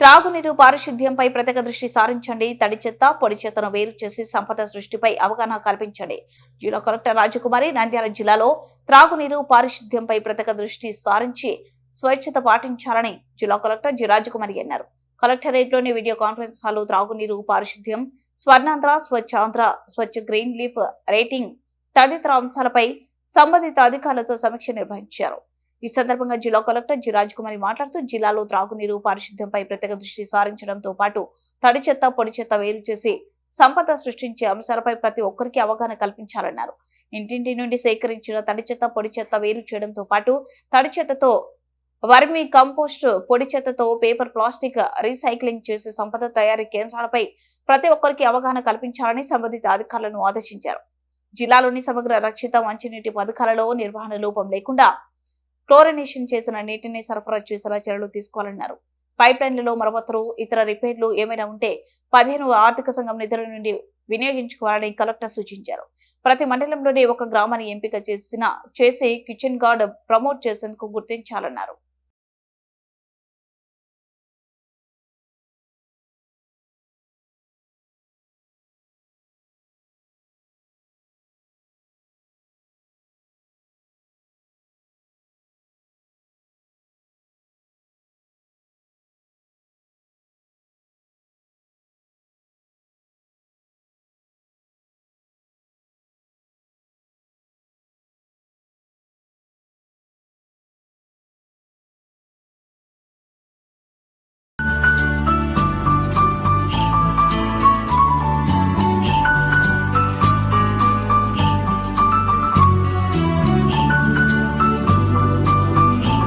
త్రాగునీరు పారిశుద్ధ్యంపై ప్రత్యేక దృష్టి సారించండి. తడి చెత్త పొడి చెత్తను వేరు చేసి సంపద సృష్టిపై అవగాహన కల్పించండి. జిల్లా కలెక్టర్ రాజకుమారి నంద్యాల జిల్లాలో త్రాగునీరు పారిశుద్ధ్యంపై ప్రత్యేక దృష్టి సారించి స్వచ్ఛత పాటించాలని జిల్లా కలెక్టర్ జి. రాజకుమారి అన్నారు. కలెక్టరేట్లోని వీడియో కాన్ఫరెన్స్ హాల్లో త్రాగునీరు పారిశుద్ధ్యం Swarnandhra Swachhandhra Swachh green leaf rating తదితర అంశాలపై సంబంధిత అధికారులతో సమీక్ష నిర్వహించారు. ఈ సందర్భంగా జిల్లా కలెక్టర్ జి. రాజకుమారి మాట్లాడుతూ జిల్లాలో త్రాగునీరు పారిశుద్ధ్యంపై ప్రత్యేక దృష్టి సారించడంతో పాటు తడి చెత్త పొడి చెత్త వేరు చేసి సంపద సృష్టించే అంశాలపై ప్రతి ఒక్కరికి అవగాహన కల్పించాలన్నారు. ఇంటింటి నుండి సేకరించిన తడి చెత్త పొడి చెత్త వేరు చేయడంతో పాటు తడి చెత్తతో వర్మీ కంపోస్ట్ పొడి చెత్తతో పేపర్ ప్లాస్టిక్ రీసైక్లింగ్ చేసి సంపద తయారీ కేంద్రాలపై ప్రతి ఒక్కరికి అవగాహన కల్పించాలని సంబంధిత అధికారులను ఆదేశించారు. జిల్లాలోని సమగ్ర రక్షిత మంచినీటి పథకాలలో నిర్వహణ లోపం లేకుండా క్లోరినేషన్ చేసిన నీటిని సరఫరా చేసేలా చర్యలు తీసుకోవాలన్నారు. పైప్ లైన్లలో మరమ్మతులు ఇతర రిపేర్లు ఏమైనా ఉంటే పదిహేను ఆర్థిక సంఘం నిధుల నుండి వినియోగించుకోవాలని కలెక్టర్ సూచించారు. ప్రతి మండలంలోనే ఒక గ్రామాన్ని ఎంపిక చేసిన చేసి కిచెన్ గార్డ్ ప్రమోట్ చేసేందుకు గుర్తించాలన్నారు.